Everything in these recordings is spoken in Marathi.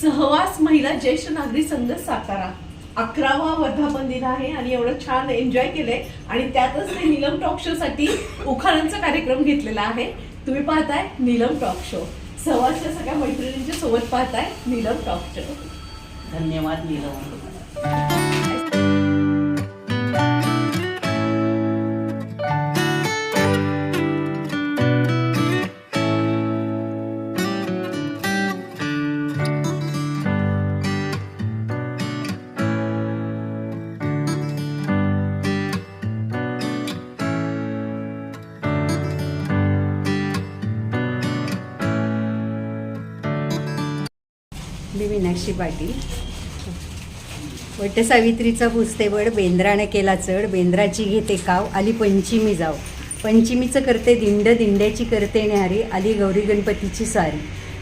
सहवास महिला ज्येष्ठ नागरिक संघ सातारा. अकरावा वर्धापन दिन आहे आणि एवढं छान एन्जॉय केलंय. आणि त्यातच ते नीलम टॉक शो साठी उखाणांचा कार्यक्रम घेतलेला आहे. तुम्ही पाहताय नीलम टॉक शो सहवासच्या सगळ्या मैत्रिणींच्या सोबत पाहताय नीलम टॉक शो धन्यवाद नीलम. मी मीनाक्षी पाटील वट सावित्रीचा पुस्तेवड बेंद्राने केला चढ बेंद्राची घेते काव आली पंचमी जाव. पंचमीचं करते दिंड दिंड्याची करते न्यारी आली गौरी गणपतीची सारी.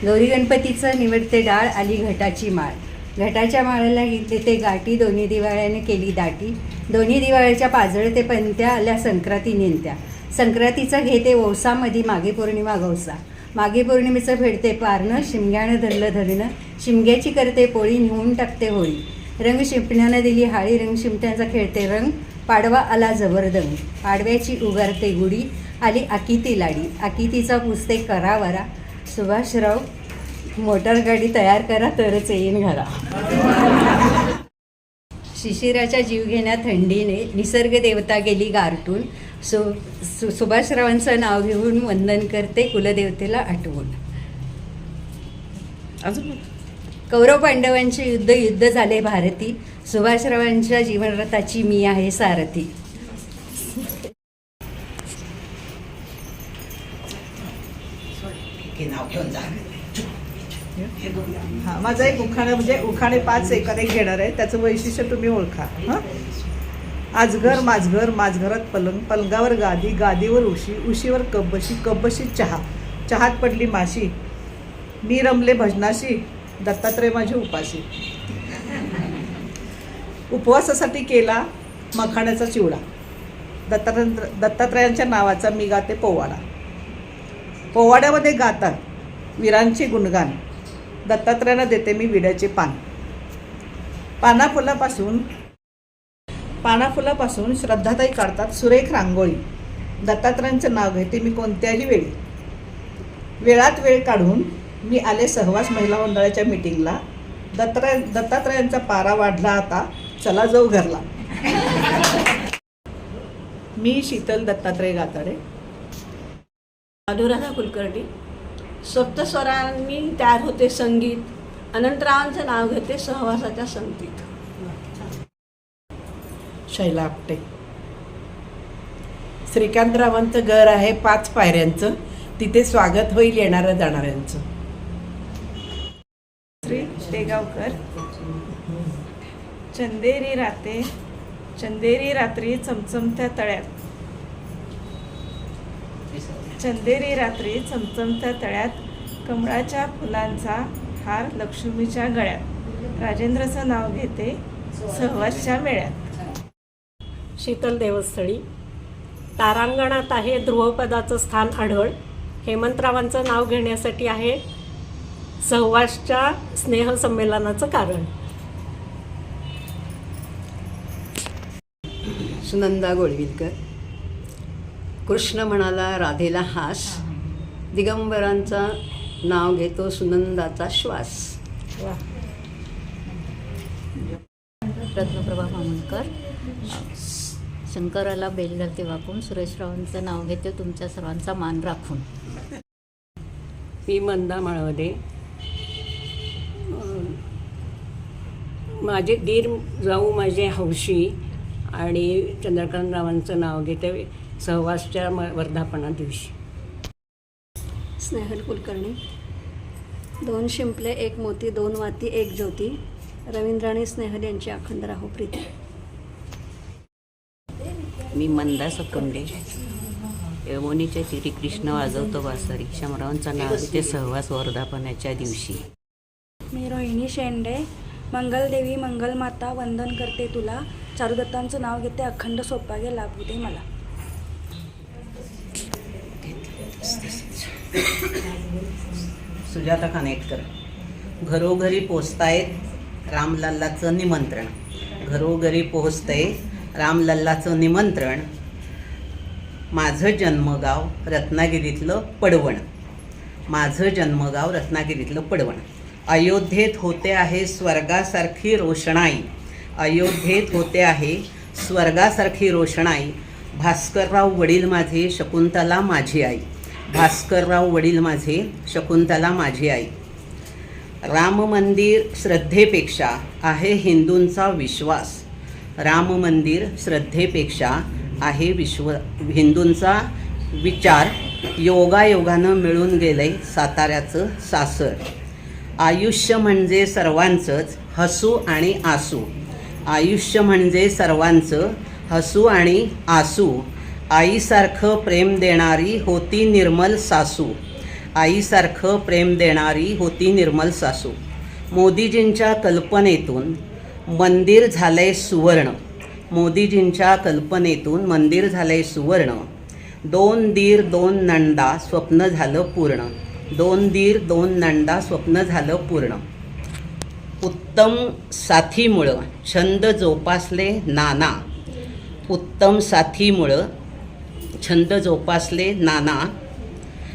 गौरी गणपतीचं निवडते डाळ आली घटाची माळ. घटाच्या माळाला घेतले ते गाठी दोन्ही दिवाळ्याने केली दाटी. दोन्ही दिवाळ्याच्या पाजळते पंत्या आल्या संक्रांती नेंत्या. संक्रांतीचा घेते ओसामधी मागे पौर्णिमा गौसा. मागे पौर्णिमेचं फेडते पारणं शिमग्यानं धरलं धरणं शिमग्याची करते पोळी नेऊन टाकते होळी. रंग शिंपण्यानं दिली हाळी रंग शिंपट्यांचा खेळते रंग पाडवा आला जबरदंग पाडव्याची उगारते गुढी आली आकिती लाडी. आकितीचा पुसते करावरा. सुभाषराव मोटार गाडी तयार करा तरच येईन घरा. शिशिराच्या जीवघेण्या थंडीने निसर्ग देवता गेली गारटून. सु सु सुभाषरावांचं नाव घेऊन वंदन करते कुलदेवतेला आठवून. अजून? कौरव पांडवांचे युद्ध युद्ध झाले भारती. सुभाषरावांच्या जीवनरथाची मी आहे सारथी. हे हा माझा एक उखाणा म्हणजे उखाणे पाच एकर एक घेणार आहे. त्याचं वैशिष्ट्य तुम्ही ओळखा. हां? आजघर माझघर माझघरात पलंग पलंगावर गादी गादीवर उशी उशीवर कब्बशी कब्बशी चहा. चहात पडली माशी. मी रमले भजनाशी दत्तात्रय माझी उपाशी. उपवासासाठी केला मखाण्याचा चिवडा. दत्तात्र दत्तात्रयांच्या नावाचा मी गाते पोवाडा. पोवाड्यामध्ये गातात वीरांचे गुणगान. दत्तात्रयांना देते मी विड्याचे पान. पाना पानाफुलापासून श्रद्धाताई काढतात सुरेख रांगोळी. दत्तात्रयांचं नाव घेते मी कोणत्याही वेळी. वेळात वेळ काढून मी आले सहवास महिला मंडळाच्या मीटिंगला. दत्तात्रय दत्तात्रयांचा पारा वाढला आता. चला जाऊ घरला. मी शीतल दत्तात्रय गाताडे. अनुराधा कुलकर्णी. सप्तस्वरांनी तयार होते संगीत. अनंतरावांचं नाव घेते सहवासाच्या संगीत. शैला आपटे श्रीकांतरावांचं घर आहे पाच पायऱ्यांचं. तिथे स्वागत होईल येणाऱ्या जाणाऱ्यांचं. श्री शेगावकर चंदेरी राते चंदेरी रात्री चमचमत्या तळ्यात. चंदेरी रात्री चमचमत्या तळ्यात कमळाच्या फुलांचा हार लक्ष्मीच्या गळ्यात. राजेंद्रचं नाव घेते सहवासच्या मेळ्यात शीतल देवस्थळी. तारांगणात आहे ध्रुवपदाचं स्थान आढळ. हेमंतरावांचं नाव घेण्यासाठी आहे सहवासच्या स्नेहसंमेलनाचं कारण. सुनंदा गोळविलकर कृष्ण म्हणाला राधेला हास. दिगंबरांचा नाव घेतो सुनंदाचा श्वास. रत्नप्रभा मामूलकर शंकराला बेल घालते वाकून. सुरेशरावांचं नाव घेते तुमच्या सर्वांचा मान राखून. मी मंदा माळवदे. माझे दीर जाऊ माझे हौशी आणि चंद्रकांतरावांचं नाव घेते सहवासच्या म वर्धापना दिवशी. स्नेहल कुलकर्णी. दोन शिंपले एक मोती दोन वाती एक ज्योती. रवींद्र आणि स्नेहल यांची अखंड राहो प्रीती. मी मंदा सकुंडे यमुनीच्या तिरी कृष्ण वाजवतो वासरी शमरावांचं नाव ते सहवास वर्धापनाच्या दिवशी. मी रोहिणी शेंडे मंगलदेवी मंगलमाता वंदन करते तुला. चारुदत्तांचं नाव घेते अखंड सोपागे लाभू दे मला. सुजाता खानेटकर. घरोघरी पोचतायत रामलल्लाचं निमंत्रण. घरोघरी पोहोचतंय रामलल्लाचं निमंत्रण माझं जन्मगाव रत्नागिरीतलं पडवण. माझं जन्मगाव रत्नागिरीतलं पडवण. अयोध्येत होते आहे स्वर्गासारखी रोषणाई. अयोध्येत होते आहे स्वर्गासारखी रोषणाई. भास्करराव वडील माझे शकुंतला माझी आई. भास्करराव वडील माझे शकुंतला माझी आई. राम मंदिर श्रद्धेपेक्षा आहे हिंदूंचा विश्वास. राम मंदिर श्रद्धेपेक्षा आहे विश्व हिंदूंचा विचार योगायोगानं मिळून गेलंय साताऱ्याचं सासर. आयुष्य म्हणजे सर्वांचंच हसू आणि आसू. आयुष्य म्हणजे सर्वांचं हसू आणि आसू. आईसारखं प्रेम देणारी होती निर्मल सासू. आईसारखं प्रेम देणारी होती निर्मल सासू. मोदीजींच्या कल्पनेतून मंदिर झालंय सुवर्ण. मोदीजींच्या कल्पनेतून मंदिर झालंय सुवर्ण. दोन दीर दोन नंदा स्वप्न झालं पूर्ण. दोन दीर दोन नंदा स्वप्न झालं पूर्ण. उत्तम साथीमुळं छंद जोपासले नाना. उत्तम साथीमुळं छंद जोपासले नाना.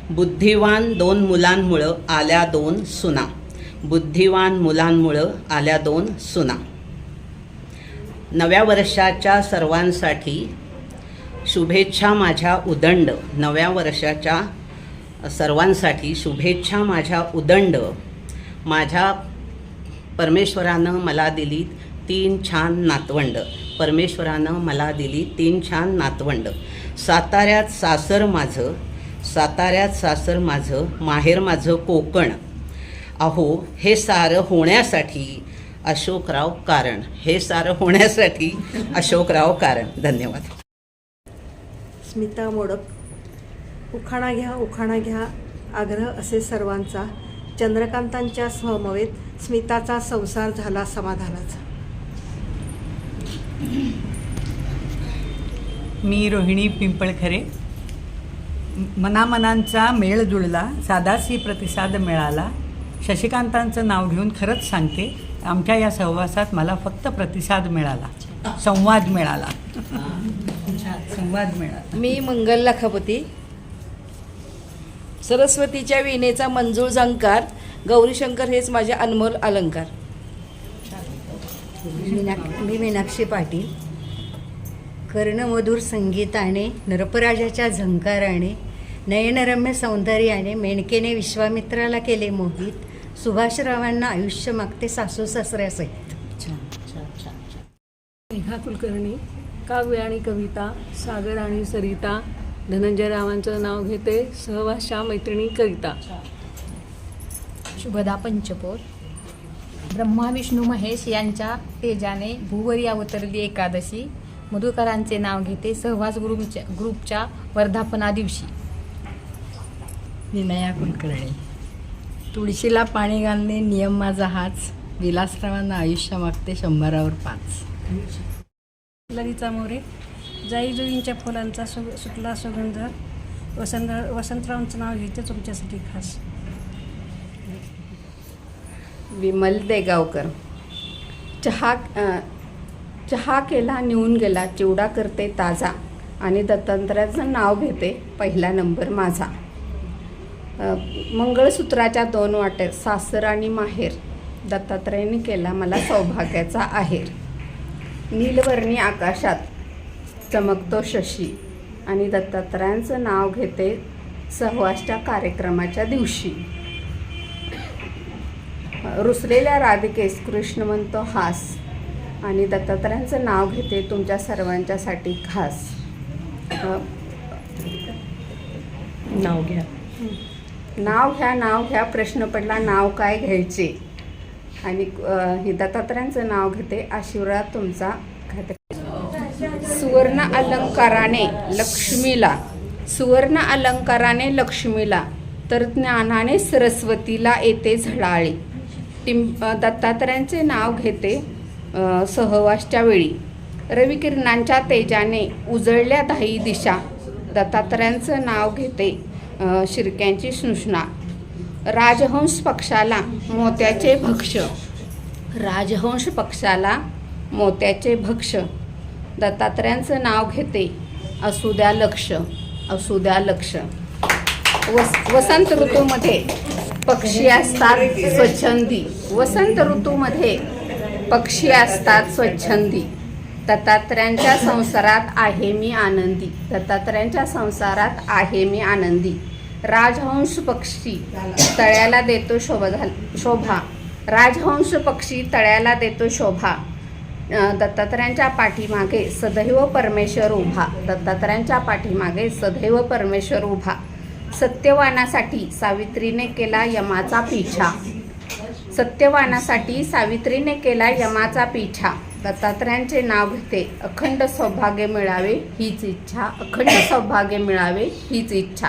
बुद्धिवान दोन मुलांमुळं आल्या दोन सुना. बुद्धिवान मुलांमुळं आल्या दोन सुना. नव्या वर्षाच्या सर्वांसाठी शुभेच्छा माझ्या उदंड. नव्या वर्षाच्या सर्वांसाठी शुभेच्छा माझ्या उदंड. माझ्या परमेश्वरानं मला दिली तीन छान नातवंड. परमेश्वरानं मला दिली तीन छान नातवंड. साताऱ्यात सासर माझं साताऱ्यात सासर माझं माहेर माझं कोकण. अहो हे सारं होण्यासाठी अशोकराव कारण. हे सारं होण्यासाठी अशोकराव कारण. धन्यवाद. स्मिता मोडक उखाणा घ्या उखाणा घ्या आग्रह असे सर्वांचा. चंद्रकांतांच्या समवेत स्मिताचा संसार झाला समाधानाचा. मी रोहिणी पिंपळखरे. मनामनांचा मेळ जुळला साधासी प्रतिसाद मिळाला. शशिकांतांचं नाव घेऊन खरंच सांगते आमच्या या सहवासात मला फक्त प्रतिसाद मिळाला. संवाद मिळाला. संवाद मिळाला. मी मंगल लखापती. सरस्वतीच्या विणेचा मंजूळ झंकार गौरीशंकर हेच माझे अनमोल अलंकार. मीना मी मीनाक्षी पाटील. कर्णमधुर संगीताने नरपराजाच्या झंकाराने नयनरम्य सौंदर्याने मेणकेने विश्वामित्राला केले मोहित. सुभाषरावांना आयुष्य मागते सासू सासऱ्यासहित मेघा कुलकर्णी काव्य आणि कविता सागर आणि सरिता धनंजय रावांचं नाव घेते सहवासच्या मैत्रिणी करिता शुभदा पंचपोर ब्रह्मा विष्णू महेश यांच्या तेजाने भूवरी अवतरली एकादशी. मधुकरांचे नाव घेते सहवास ग्रुपच्या ग्रुपच्या वर्धापना दिवशी विनया कुलकर्णी. तुळशीला पाणी घालणे नियम माझा हाच. विलासरावांना आयुष्य मागते शंभरावर पाच. ललिता मोरे जाई जुईंच्या फुलांचा सु सुटला सुगंध. वसंत वसंतरावांचं नाव घेते तुमच्यासाठी खास. विमल देगावकर. चहा चहा केला निवून गेला चिवडा करते ताजा. आणि दत्तात्रयाचं नाव घेते पहिला नंबर माझा. मंगळसूत्राच्या दोन वाटे सासर आणि माहेर दत्तात्रयाने केला मला सौभाग्याचा आहेर. नीलवर्णी आकाशात चमकतो शशी आणि दत्तात्रयांचं नाव घेते सहवासच्या कार्यक्रमाच्या दिवशी. रुसलेल्या राधिकेस कृष्ण म्हणतो हास आणि दत्तात्रयांचं नाव घेते तुमच्या सर्वांच्यासाठी खास. नाव घ्या. नाव घ्या नाव घ्या प्रश्न पडला नाव काय घ्यायचे? आणि हे दत्तात्रयांचं नाव घेते. आशीर्वाद तुमचा सुवर्ण अलंकाराने लक्ष्मीला सुवर्ण अलंकाराने लक्ष्मीला तर ज्ञानाने सरस्वतीला येते झळाळी. टिं दत्तात्रयांचे नाव घेते सहवासच्या वेळी. रविकिरणांच्या तेजाने उजळल्या दाही दिशा. दत्तात्रयांचं नाव घेते शिरक्यांची स्नुषणा राजहंस पक्षाला मोत्याचे भक्ष. राजहंस पक्षाला मोत्याचे भक्ष. दत्तात्रयांचं नाव घेते. असू द्या लक्ष असू द्या लक्ष. वस वसंत ऋतूमध्ये पक्षी असतात स्वच्छंदी. वसंत ऋतूमध्ये पक्षी असतात स्वच्छंदी. दत्तात्रयांच्या संसारात आहे मी आनंदी. दत्तात्रयांच्या संसारात आहे मी आनंदी. राजहंस पक्षी तळ्याला देतो शोभा झाल- शोभा. राजहंस पक्षी तळ्याला देतो शोभा. दत्तात्र्यांच्या दत्तात्रयांच्या पाठीमागे सदैव परमेश्वर उभा. दत्तात्रयांच्या पाठीमागे सदैव परमेश्वर उभा. सत्यवानासाठी सावित्रीने केला यमाचा पिछा. सत्यवानासाठी सावित्रीने केला यमाचा पिछा. दत्तात्रयांचे नाव घेते अखंड सौभाग्य मिळावे हीच इच्छा. अखंड सौभाग्य मिळावे हीच इच्छा.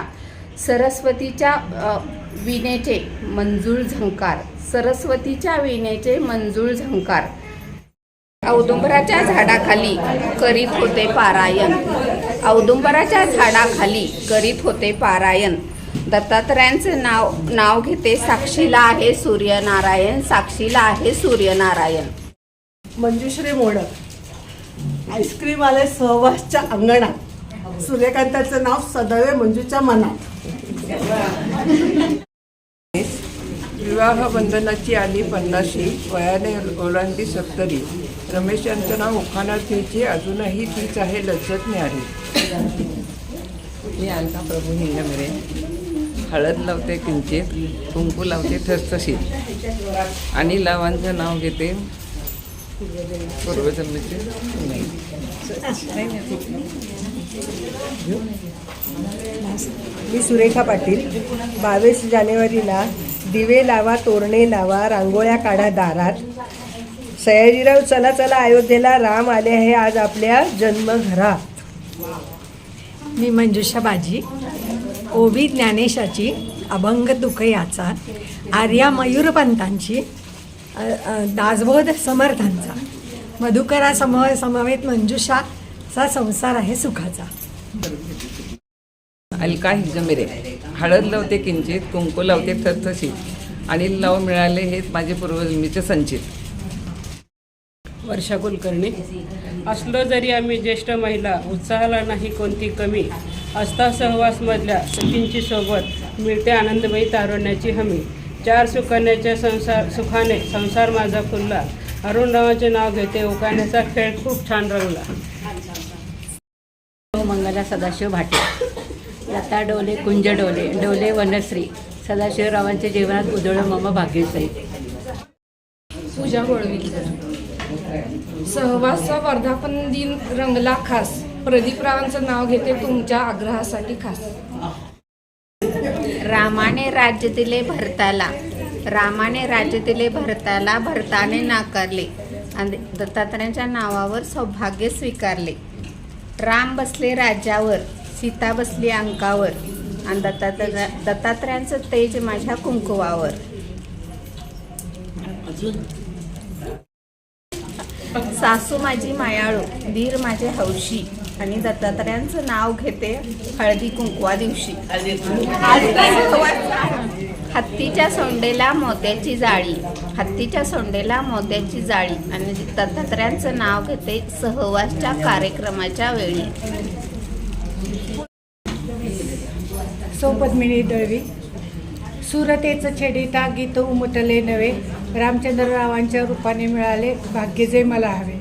सरस्वतीच्या विणेचे मंजूळ झंकार. सरस्वतीच्या विणेचे मंजूळ झंकार. औदुंबराच्या झाडाखाली करीत होते पारायण. औदुंबराच्या झाडाखाली करीत होते पारायण. दत्तात्रयांचे नाव नाव घेते साक्षीला आहे सूर्यनारायण साक्षीला आहे सूर्यनारायण. मंजुश्री मोडक. आईस्क्रीम आले सहवासच्या अंगणात. सूर्यकांताचं नाव सदैव मंजूच्या मनात. विवाह बंधनाची आली पन्नाशी वयाने ओलांडी सत्तरी रमेश यांचं नाव उखाणात अजूनही तीच आहे लज्जत न्यारी. मी अलका प्रभू हिंगमिरे हळद लावते किंचित कुंकू लावते ठसठशीत. आणि लावांचं नाव घेते पूर्वजन्मीचे. नाही. मी सुरेखा पाटील. बावीस जानेवारीला दिवे लावा तोरणे लावा रांगोळ्या काढा दारात. सयाजीराव चला चला अयोध्येला राम आले आहे आज आपल्या जन्मघरात. मी मंजुषा बाजी. ओवी ज्ञानेशाची अभंग दुख याचा आर्या मयूरपंतांची दासबोध समर्थांचा. मधुकरा सम समवेत मंजुषाचा संसार आहे सुखाचा. अलका हिंगमिरे हळद लावते किंचित कुंकू लावते ठसठशीत आणि लाव मिळाले हेच माझे पूर्वजन्मीचे संचित वर्षा कुलकर्णी असलो जरी आम्ही ज्येष्ठ महिला उत्साहाला नाही कोणती कमी असता सहवासमधल्या सखींची सोबत मिळते आनंदमयी तारुण्याची हमी. चार सुकन्याच्या संसार सुखाने संसार माझा फुलला अरुणरावाचे नाव घेते उकाण्याचा खेळ खूप छान रंगला. मंगला सदाशिव भाटे लता डोले कुंज डोले डोले वनश्री सदाशिवरावांच्या जीवनात उदळ मम भाग्यश्री. पूजा गोळवीकर सहवासचा वर्धापन दिन रंगला खास. प्रदीपरावांचं नाव घेते तुमच्या आग्रहासाठी खास. रामाने राज्य दिले भरताला. रामाने राज्य दिले भरताला भरताने नाकारले. आणि दत्तात्रयांच्या नावावर सौभाग्य स्वीकारले. राम बसले राज्यावर सीता बसली अंकावर आणि दत्तात्रया दत्तात्रयांचं तेज माझ्या कुंकुवावर. सासू माझी मायाळू धीर माझे हौशी. आणि दत्तात्रयांचं नाव घेते हळदी कुंकवा दिवशी. हत्तीच्या सोंडेला मोत्याची जाळी. हत्तीच्या सोंडेला मोत्याची जाळी. आणि दत्तात्रयांचं नाव घेते सहवासच्या कार्यक्रमाच्या वेळी. सौपद्मिनी दळवी. सुरतेचं छेडिता गीत उमटले नवे रामचंद्ररावांच्या रूपाने मिळाले भाग्य जे मला हवे.